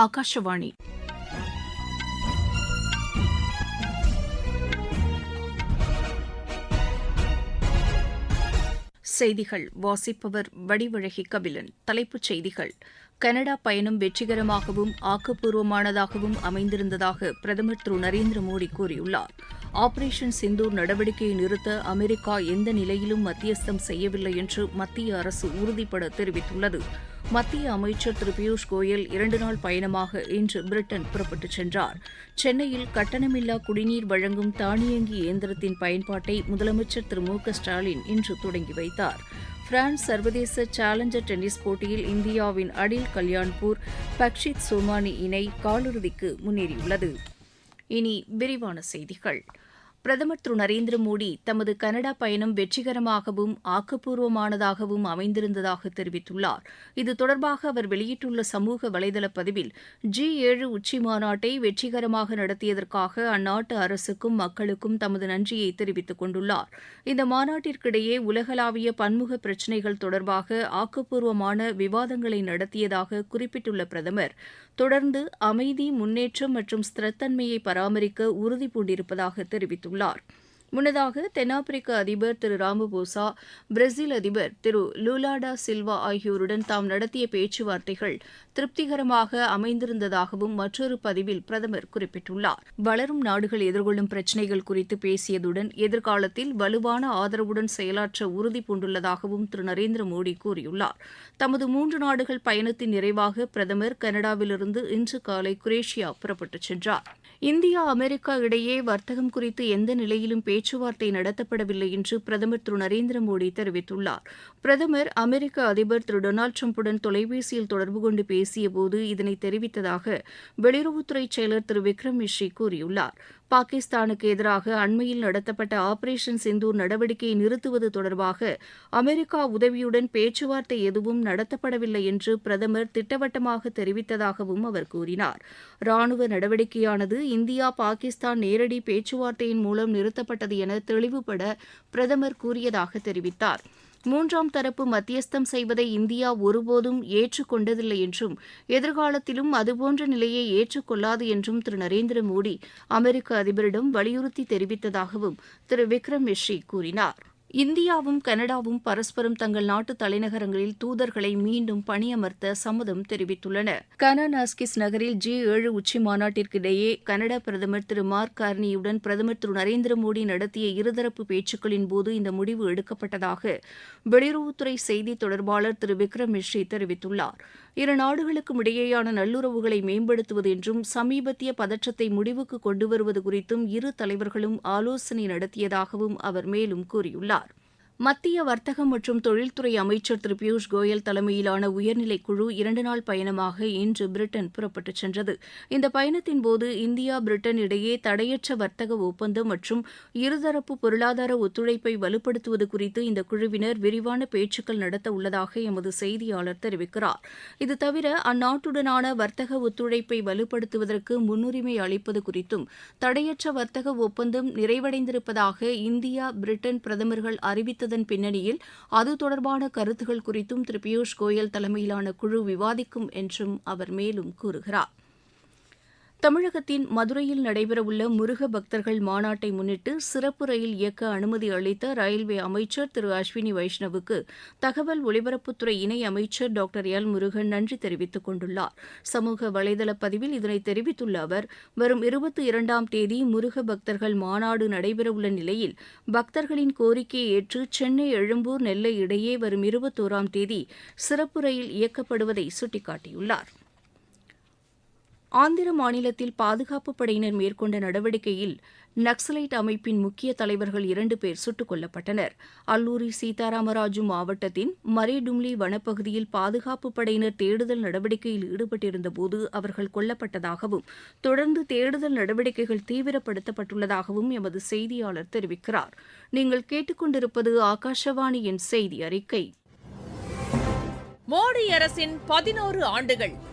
ஆகாஷவாணி செய்திகள். வாசிப்பவர் வடிவழகி கபிலன். தலைப்புச் செய்திகள். கனடா பயணம் வெற்றிகரமாகவும் ஆக்கப்பூர்வமானதாகவும் அமைந்திருந்ததாக பிரதமர் திரு. நரேந்திர மோடி கூறியுள்ளார். ஆபரேஷன் சிந்தூர் நடவடிக்கையை நிறுத்த அமெரிக்கா எந்த நிலையிலும் மத்தியஸ்தம் செய்யவில்லை என்று மத்திய அரசு உறுதிபட தெரிவித்துள்ளது. மத்திய அமைச்சர் திரு பியூஷ் கோயல் இரண்டு நாள் பயணமாக இன்று பிரிட்டன் புறப்பட்டுச் சென்றார். சென்னையில் கட்டணமில்லா குடிநீர் வழங்கும் தானியங்கி இயந்திரத்தின் பயன்பாட்டை முதலமைச்சர் திரு மு க ஸ்டாலின் இன்று தொடங்கி வைத்தார். பிரான்ஸ் சர்வதேச சேலஞ்சர் டென்னிஸ் போட்டியில் இந்தியாவின் அடில் கல்யாண்பூர் பக்ஷித் சோமானி இணை காலிறுதிக்கு முன்னேறியுள்ளது. இனி விரிவான செய்திகள். பிரதமர் திரு நரேந்திர மோடி தமது கனடா பயணம் வெற்றிகரமாகவும் ஆக்கப்பூர்வமானதாகவும் அமைந்திருந்ததாக தெரிவித்துள்ளார். இது தொடர்பாக அவர் வெளியிட்டுள்ள சமூக வலைதள பதிவில் ஜி ஏழு உச்சி மாநாட்டை வெற்றிகரமாக நடத்தியதற்காக அந்நாட்டு அரசுக்கும் மக்களுக்கும் தமது நன்றியை தெரிவித்துக் கொண்டுள்ளார். இந்த மாநாட்டிற்கிடையே உலகளாவிய பன்முக பிரச்சினைகள் தொடர்பாக ஆக்கப்பூர்வமான விவாதங்களை நடத்தியதாக குறிப்பிட்டுள்ள பிரதமர் தொடர்ந்து அமைதி முன்னேற்றம் மற்றும் ஸ்திரத்தன்மையை பராமரிக்க உறுதி பூண்டிருப்பதாக தெரிவித்துள்ளார். lot. முன்னதாக தென்னாப்பிரிக்க அதிபர் திரு ராமபோசா பிரேசில் அதிபர் திரு லூலாடா சில்வா ஆகியோருடன் தாம் நடத்திய பேச்சுவார்த்தைகள் திருப்திகரமாக அமைந்திருந்ததாகவும் மற்றொரு பதிவில் பிரதமர் குறிப்பிட்டுள்ளார். வளரும் நாடுகள் எதிர்கொள்ளும் பிரச்சினைகள் குறித்து பேசியதுடன் எதிர்காலத்தில் வலுவான ஆதரவுடன் செயலாற்ற உறுதி பூண்டுள்ளதாகவும் திரு நரேந்திர மோடி கூறியுள்ளார். தமது மூன்று நாடுகள் பயணத்தின் நிறைவாக பிரதமர் கனடாவிலிருந்து இன்று காலை குரேஷியா புறப்பட்டுச் சென்றார். இந்தியா அமெரிக்கா இடையே வர்த்தகம் குறித்து எந்த நிலையிலும் பேச்சு பேச்சுவார்த்தை நடத்தப்படவில்லை என்று பிரதமர் திரு நரேந்திர மோடி தெரிவித்துள்ளார். பிரதமர் அமெரிக்க அதிபர் திரு டொனால்டு டிரம்புடன் தொலைபேசியில் தொடர்பு கொண்டு பேசியபோது இதனை தெரிவித்ததாக வெளியுறவுத்துறை செயலர் திரு விக்ரம் மிஸ்ரி கூறியுள்ளார். பாகிஸ்தானுக்கு எதிராக அண்மையில் நடத்தப்பட்ட ஆபரேஷன் சிந்தூர் நடவடிக்கையை நிறுத்துவது தொடர்பாக அமெரிக்கா உதவியுடன் பேச்சுவார்த்தை எதுவும் நடத்தப்படவில்லை என்று பிரதமர் திட்டவட்டமாக தெரிவித்ததாகவும் அவர் கூறினார். ராணுவ நடவடிக்கையானது இந்தியா பாகிஸ்தான் நேரடி பேச்சுவார்த்தையின் மூலம் நிறுத்தப்பட்டது என தெளிவுபட பிரதமர் கூறியதாக தெரிவித்தார். மூன்றாம் தரப்பு மத்தியஸ்தம் செய்வதை இந்தியா ஒருபோதும் ஏற்றுக்கொண்டதில்லை என்றும் எதிர்காலத்திலும் அதுபோன்ற நிலையை ஏற்றுக்கொள்ளாது என்றும் திரு நரேந்திர மோடி அமெரிக்க அதிபரிடம் வலியுறுத்தி தெரிவித்ததாகவும் திரு விக்ரம் மிஸ்ரி கூறினார். இந்தியாவும் கனடாவும் பரஸ்பரம் தங்கள் நாட்டு தலைநகரங்களில் தூதர்களை மீண்டும் பணியமர்த்த சம்மதம் தெரிவித்துள்ளன. கனானாஸ்கிஸ் நகரில் ஜி ஏழு உச்சி மாநாட்டிற்கிடையே கனடா பிரதமர் திரு மார்க் கார்னியுடன் பிரதமர் திரு நரேந்திர மோடி நடத்திய இருதரப்பு பேச்சுக்களின் போது இந்த முடிவு எடுக்கப்பட்டதாக வெளியுறவுத்துறை செய்தி தொடர்பாளர் திரு விக்ரம் மிஸ்ரி தெரிவித்துள்ளார். இரு நாடுகளுக்கும் இடையேயான நல்லுறவுகளை மேம்படுத்துவது என்றும் சமீபத்திய பதற்றத்தை முடிவுக்கு கொண்டு வருவது குறித்தும் இரு தலைவர்களும் ஆலோசனை நடத்தியதாகவும் அவர் மேலும் கூறியுள்ளார். மத்திய வர்த்தகம் மற்றும் தொழில்துறை அமைச்சர் திரு பியூஷ் கோயல் தலைமையிலான உயர்நிலைக் குழு இரண்டு நாள் பயணமாக இன்று பிரிட்டன் புறப்பட்டுச் சென்றது. இந்த பயணத்தின் போது இந்தியா பிரிட்டன் இடையே தடையற்ற வர்த்தக ஒப்பந்தம் மற்றும் இருதரப்பு பொருளாதார ஒத்துழைப்பை வலுப்படுத்துவது குறித்து இந்த குழுவினர் விரிவான பேச்சுக்கள் நடத்த உள்ளதாக எமது செய்தியாளர் தெரிவிக்கிறார். இது தவிர அந்நாட்டுடனான வர்த்தக ஒத்துழைப்பை வலுப்படுத்துவதற்கு முன்னுரிமை அளிப்பது குறித்தும் தடையற்ற வர்த்தக ஒப்பந்தம் நிறைவடைந்திருப்பதாக இந்தியா பிரிட்டன் பிரதமர்கள் அறிவித்த அறிவித்ததன் பின்னணியில் அது தொடர்பான கருத்துகள் குறித்தும் திரு பியூஷ் கோயல் தலைமையிலான குழு விவாதிக்கும் என்றும் அவர் மேலும் கூறுகிறார். தமிழகத்தின் மதுரையில் நடைபெறவுள்ள முருக பக்தர்கள் மாநாட்டை முன்னிட்டு சிறப்பு ரயில் இயக்க அனுமதி அளித்த ரயில்வே அமைச்சர் திரு அஸ்வினி வைஷ்ணவுக்கு தகவல் ஒலிபரப்புத்துறை இணை அமைச்சர் டாக்டர் எல் முருகன் நன்றி தெரிவித்துக் கொண்டுள்ளார். சமூக வலைதள பதிவில் இதனை தெரிவித்துள்ள அவர் வரும் இருபத்தி இரண்டாம் தேதி முருக பக்தர்கள் மாநாடு நடைபெறவுள்ள நிலையில் பக்தர்களின் கோரிக்கையை ஏற்று சென்னை எழும்பூர் நெல்லை இடையே வரும் இருபத்தோராம் தேதி சிறப்பு ரயில் இயக்கப்படுவதை சுட்டிக்காட்டியுள்ளார். ஆந்திர மாநிலத்தில் பாதுகாப்பு படையினர் மேற்கொண்ட நடவடிக்கையில் நக்சலைட் அமைப்பின் முக்கிய தலைவர்கள் இரண்டு பேர் சுட்டுக் கொல்லப்பட்டனர். அல்லூரி சீதாராமராஜு மாவட்டத்தின் மரேடும்லி வனப்பகுதியில் பாதுகாப்பு படையினர் தேடுதல் நடவடிக்கையில் ஈடுபட்டிருந்தபோது அவர்கள் கொல்லப்பட்டதாகவும் தொடர்ந்து தேடுதல் நடவடிக்கைகள் தீவிரப்படுத்தப்பட்டுள்ளதாகவும் எமது செய்தியாளர் தெரிவிக்கிறார். நீங்கள் கேட்டுக்கொண்டிருப்பது ஆகாஷவாணியின் செய்தி அறிக்கை. மோடி அரசின் பதினோரு ஆண்டுகள்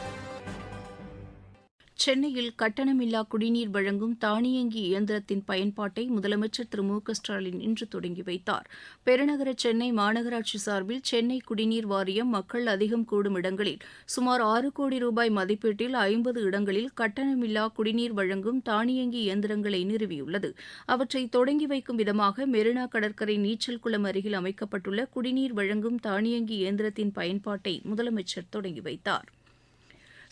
சென்னையில் கட்டணமில்லா குடிநீர் வழங்கும் தானியங்கி இயந்திரத்தின் பயன்பாட்டை முதலமைச்சர் திரு மு க ஸ்டாலின் இன்று தொடங்கி வைத்தார். பெருநகர சென்னை மாநகராட்சி சார்பில் சென்னை குடிநீர் வாரியம் மக்கள் அதிகம் கூடும் இடங்களில் சுமார் ஆறு கோடி ரூபாய் மதிப்பீட்டில் ஐம்பது இடங்களில் கட்டணமில்லா குடிநீர் வழங்கும் தானியங்கி இயந்திரங்களை நிறுவியுள்ளது. அவற்றை தொடங்கி வைக்கும் விதமாக மெரினா கடற்கரை நீச்சல் குளம் அருகில் அமைக்கப்பட்டுள்ள குடிநீர் வழங்கும் தானியங்கி இயந்திரத்தின் பயன்பாட்டை முதலமைச்சர் தொடங்கி வைத்தார்.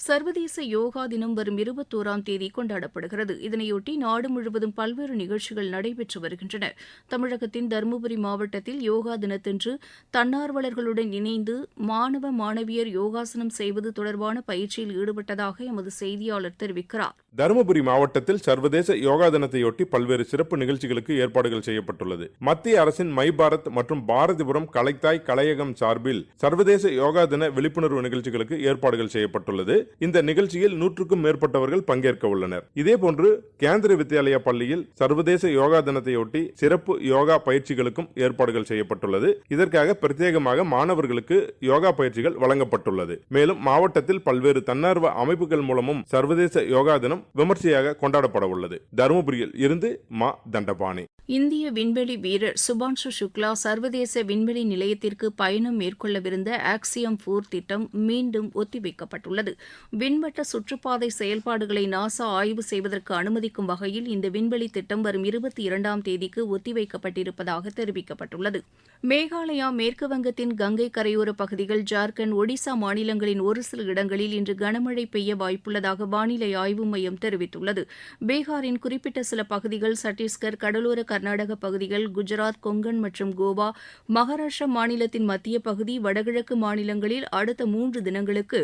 சர்வதேச யோகா தினம் வரும் இருபத்தோராம் தேதி கொண்டாடப்படுகிறது. இதனையொட்டி நாடு முழுவதும் பல்வேறு நிகழ்ச்சிகள் நடைபெற்று வருகின்றன. தமிழகத்தின் தருமபுரி மாவட்டத்தில் யோகா தினத்தன்று தன்னார்வலர்களுடன் இணைந்து மாணவ மாணவியர் யோகாசனம் செய்வது தொடர்பான பயிற்சியில் ஈடுபட்டதாக எமது செய்தியாளர் தெரிவிக்கிறார். தருமபுரி மாவட்டத்தில் சர்வதேச யோகா தினத்தையொட்டி பல்வேறு சிறப்பு நிகழ்ச்சிகளுக்கு ஏற்பாடுகள் செய்யப்பட்டுள்ளது. மத்திய அரசின் மை பாரத் மற்றும் பாரதிபுரம் கலைத்தாய் கலையகம் சார்பில் சர்வதேச யோகா தின விழிப்புணர்வு நிகழ்ச்சிகளுக்கு ஏற்பாடுகள் செய்யப்பட்டுள்ளது. இந்த நிகழ்ச்சியில் நூற்றுக்கும் மேற்பட்டவர்கள் பங்கேற்க உள்ளனர். இதேபோன்று கேந்திர வித்யாலயா பள்ளியில் சர்வதேச யோகா தினத்தையொட்டி சிறப்பு யோகா பயிற்சிகளுக்கும் ஏற்பாடுகள் செய்யப்பட்டுள்ளது. இதற்காக பிரத்யேகமாக மாணவர்களுக்கு யோகா பயிற்சிகள் வழங்கப்பட்டுள்ளது. மேலும் மாவட்டத்தில் பல்வேறு தன்னார்வ அமைப்புகள் மூலமும் சர்வதேச யோகா தினம் விமர்சையாக கொண்டாடப்பட உள்ளது. தருமபுரியில் இருந்து மா தண்டபாணி. இந்திய விண்வெளி வீரர் சுபான்ஷு சுக்லா சர்வதேச விண்வெளி நிலையத்திற்கு பயணம் மேற்கொள்ளவிருந்த ஆக்சியம் போர் திட்டம் மீண்டும் ஒத்திவைக்கப்பட்டுள்ளது. விண்வட்ட சுற்றுப்பாதை செயல்பாடுகளை நாசா ஆய்வு செய்வதற்கு அனுமதிக்கும் வகையில் இந்த விண்வெளி திட்டம் வரும் இருபத்தி இரண்டாம் தேதிக்கு ஒத்திவைக்கப்பட்டிருப்பதாக தெரிவிக்கப்பட்டுள்ளது. மேகாலயா மேற்கு வங்கத்தின் கங்கை கரையோர பகுதிகள் ஜார்க்கண்ட் ஒடிசா மாநிலங்களின் ஒரு சில இடங்களில் இன்று கனமழை பெய்ய வாய்ப்புள்ளதாக வானிலை ஆய்வு மையம் தெரிவித்துள்ளது. பீகாரின் குறிப்பிட்ட சில பகுதிகள் சத்தீஸ்கர் கடலோர கர்நாடக பகுதிகள் குஜராத் கொங்கன் மற்றும் கோவா மகாராஷ்டிரா மாநிலத்தின் மத்திய பகுதி வடகிழக்கு மாநிலங்களில் அடுத்த மூன்று தினங்களுக்கு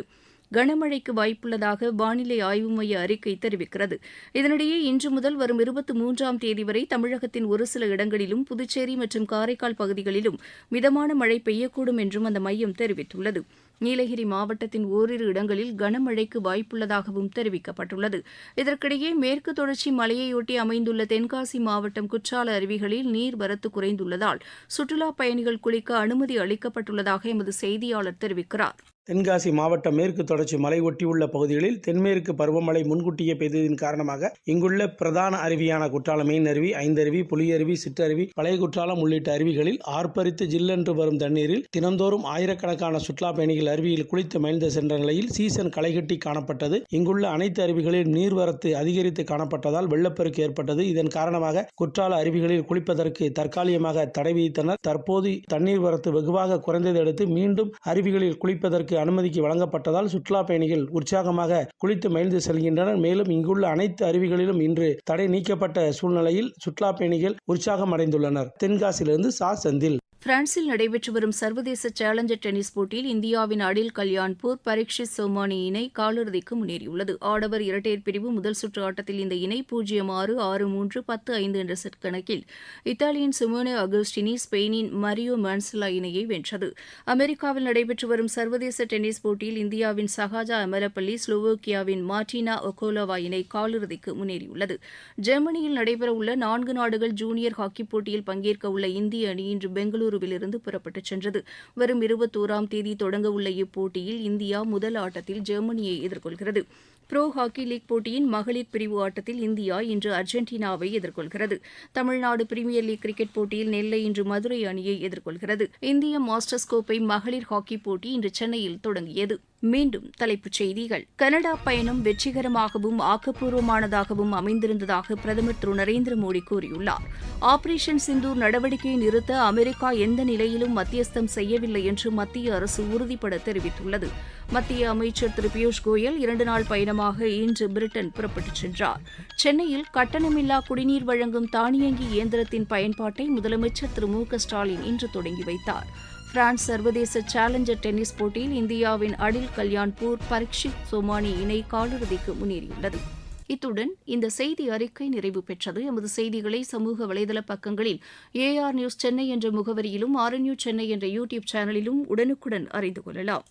கனமழைக்கு வாய்ப்புள்ளதாக வானிலை ஆய்வு மைய அறிக்கை தெரிவிக்கிறது. இதனிடையே இன்று முதல் வரும் இருபத்தி மூன்றாம் தேதி வரை தமிழகத்தின் ஒரு சில இடங்களிலும் புதுச்சேரி மற்றும் காரைக்கால் பகுதிகளிலும் மிதமான மழை பெய்யக்கூடும் என்றும் அந்த மையம் தெரிவித்துள்ளது. நீலகிரி மாவட்டத்தின் ஓரிரு இடங்களில் கனமழைக்கு வாய்ப்புள்ளதாகவும் தெரிவிக்கப்பட்டுள்ளது. இதற்கிடையே மேற்கு தொடர்ச்சி மலையையொட்டி அமைந்துள்ள தென்காசி மாவட்டம் குற்றால அருவிகளில் நீர்வரத்து குறைந்துள்ளதால் சுற்றுலாப் பயணிகள் குளிக்க அனுமதி அளிக்கப்பட்டுள்ளதாக எமது செய்தியாளர் தெரிவிக்கிறார். தென்காசி மாவட்டம் மேற்கு தொடர்ச்சி மலை ஒட்டியுள்ள பகுதிகளில் தென்மேற்கு பருவமழை முன்கூட்டியே பெய்ததின் காரணமாக இங்குள்ள பிரதான அருவியான குற்றாலம் மெயின் அருவி ஐந்தருவி புலியருவி சிற்றருவி பழைய குற்றாலம் உள்ளிட்ட அருவிகளில் ஆர்ப்பரித்து ஜில்லென்று வரும் தண்ணீரில் தினந்தோறும் ஆயிரக்கணக்கான சுற்றுலா பயணிகள் அருவியில் குளித்து மகிழ்ந்து சென்ற நிலையில் சீசன் களைகட்டி காணப்பட்டது. இங்குள்ள அனைத்து அருவிகளில் நீர்வரத்து அதிகரித்து காணப்பட்டதால் வெள்ளப்பெருக்கு ஏற்பட்டது. இதன் காரணமாக குற்றால அருவிகளில் குளிப்பதற்கு தற்காலிகமாக தடை விதித்தனர். தற்போது தண்ணீர் வரத்து வெகுவாக குறைந்ததை அடுத்து மீண்டும் அருவிகளில் குளிப்பதற்கு அனுமதிக்கு வழங்கப்பட்டதால் சுற்றுலா பயணிகள் உற்சாகமாக குளித்து மகிழ்ந்து செல்கின்றனர். மேலும் இங்குள்ள அனைத்து அருவிகளிலும் இன்று தடை நீக்கப்பட்ட சூழ்நிலையில் சுற்றுலா பயணிகள் உற்சாகம் அடைந்துள்ளனர். தென்காசியிலிருந்து சா. செந்தில். பிரான்சில் நடைபெற்று வரும் சர்வதேச சேலஞ்சர் டென்னிஸ் போட்டியில் இந்தியாவின் அடில் கல்யாண்பூர் பரீட்சித் சோமானி இணை காலிறுதிக்கு முன்னேறியுள்ளது. ஆடவர் இரட்டையர் பிரிவு முதல் சுற்று ஆட்டத்தில் இந்த இணை பூஜ்ஜியம் ஆறு ஆறு மூன்று பத்து ஐந்து என்ற செட் கணக்கில் இத்தாலியின் சிமோனே அகஸ்டினி ஸ்பெயினின் மரியோ மான்சலா இணையை வென்றது. அமெரிக்காவில் நடைபெற்று வரும் சர்வதேச டென்னிஸ் போட்டியில் இந்தியாவின் சகாஜா அமரப்பள்ளி ஸ்லோவோக்கியாவின் மார்டினா ஒகோலோவா இணை காலிறுதிக்கு முன்னேறியுள்ளது. ஜெர்மனியில் நடைபெறவுள்ள நான்கு நாடுகள் ஜூனியர் ஹாக்கிப் போட்டியில் பங்கேற்க உள்ள இந்திய அணி இன்று பெங்களூருவிலிருந்து புறப்பட்டுச் சென்றது. வரும் இருபத்தோராம் தேதி தொடங்கவுள்ள இப்போட்டியில் இந்தியா முதல் ஆட்டத்தில் ஜெர்மனியை எதிர்கொள்கிறது. ப்ரோ ஹாக்கி லீக் போட்டியின் மகளிர் பிரிவு ஆட்டத்தில் இந்தியா இன்று அர்ஜென்டினாவை எதிர்கொள்கிறது. தமிழ்நாடு பிரீமியர் லீக் கிரிக்கெட் போட்டியில் நெல்லை இன்று மதுரை அணியை எதிர்கொள்கிறது. இந்திய மாஸ்டர்ஸ் கோப்பை மகளிர் ஹாக்கி போட்டி இன்று சென்னையில் தொடங்கியது. மீண்டும் தலைப்புச் செய்திகள். கனடா பயணம் வெற்றிகரமாகவும் ஆக்கப்பூர்வமானதாகவும் அமைந்திருந்ததாக பிரதமர் திரு நரேந்திர மோடி கூறியுள்ளார். ஆபரேஷன் சிந்தூர் நடவடிக்கையை நிறுத்த அமெரிக்கா எந்த நிலையிலும் மத்தியஸ்தம் செய்யவில்லை என்று மத்திய அரசு உறுதிபட தெரிவித்துள்ளது. மத்திய அமைச்சர் திரு பியூஷ் கோயல் இரண்டு நாள் பயணமாக இன்று பிரிட்டன் புறப்பட்டுச் சென்றார். சென்னையில் கட்டணமில்லா குடிநீர் வழங்கும் தானியங்கி இயந்திரத்தின் பயன்பாட்டை முதலமைச்சர் திரு மு க ஸ்டாலின் இன்று தொடங்கி வைத்தார். பிரான்ஸ் சர்வதேச சேலஞ்சர் டென்னிஸ் போட்டியில் இந்தியாவின் அடில் கல்யாண்பூர் பரீட்சித் சோமானி இணை காலிறுதிக்கு முன்னேறியுள்ளது. இத்துடன் இந்த செய்தி அறிக்கை நிறைவு பெற்றது. எமது செய்திகளை சமூக வலைதள பக்கங்களில் ஏஆர் நியூஸ் சென்னை என்ற முகவரியிலும் ஆர் நியூஸ் சென்னை என்ற யூடியூப் சேனலிலும் உடனுக்குடன் அறிந்து கொள்ளலாம்.